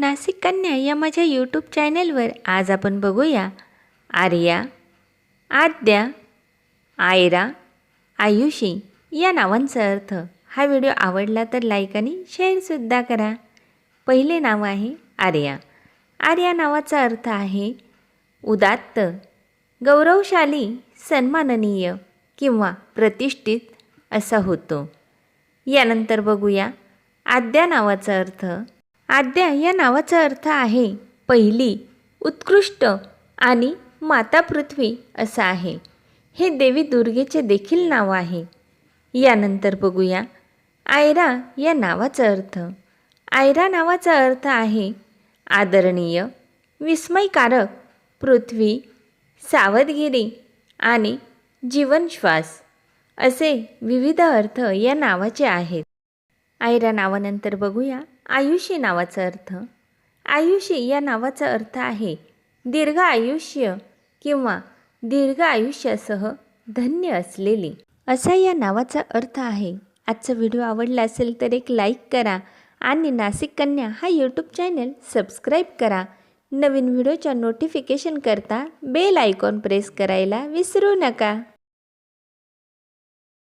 नाशिक कन्या या माझ्या यूट्यूब चॅनेलवर आज आपण बघूया. आर्या आद्या आयरा आयुषी या नावांचा अर्थ. हा व्हिडिओ आवडला तर लाईक आणि शेअरसुद्धा करा. पहिले नाव आहे आर्या. आर्या नावाचा अर्थ आहे उदात्त गौरवशाली सन्माननीय किंवा प्रतिष्ठित असा होतो. यानंतर बघूया आद्या नावाचा अर्थ. आद्या या नावाचा अर्थ आहे पहिली उत्कृष्ट आणि माता पृथ्वी असं आहे. हे देवी दुर्गेचे देखील नाव आहे. यानंतर बघूया. आयरा या नावाचा अर्थ. आयरा नावाचा अर्थ आहे आदरणीय विस्मयकारक पृथ्वी सावधगिरी आणि जीवनश्वास असे विविध अर्थ या नावाचे आहेत. आयरा नावानंतर बघूया. आयुष्य नावाचा अर्थ. आयुष्य या नावाचा अर्थ आहे दीर्घ आयुष्य किंवा दीर्घ आयुष्यासह धन्य असलेली. असा या नावाचा अर्थ आहे. आजचा व्हिडिओ आवडला असेल तर एक लाईक करा आणि नाशिक कन्या हा यूट्यूब चॅनल सबस्क्राईब करा. नवीन व्हिडिओच्या नोटिफिकेशनकरता बेल आयकॉन प्रेस करायला विसरू नका.